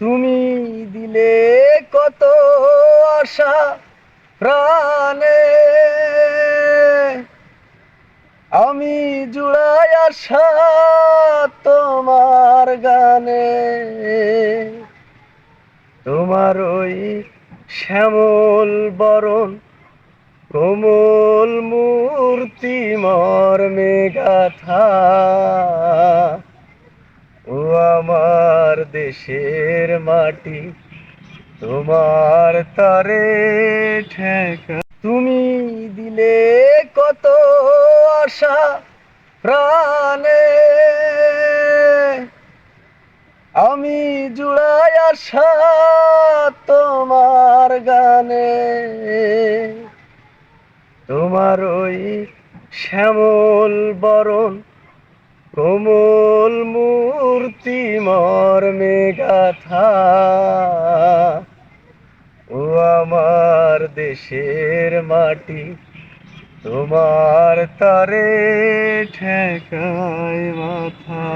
তুমি দিলে কত আশা প্রাণে। আমি জুড়াই আশা তোমার গানে। তোমার ওই শ্যামল বরণ, কোমল মূর্তি মর্মে গাথা ও আমার দেশের মাটি, তোমার তারে ঠেকা। তুমি দিলে কত আশা প্রাণে। আমি জুড়াই আশা তোমার গানে। তোমার ওই শ্যামল বরণ, কোমল মূর্তি মর্মে গাথা। ও আমার দেশের মাটি তোমার তারে ঠেকায় মাথা।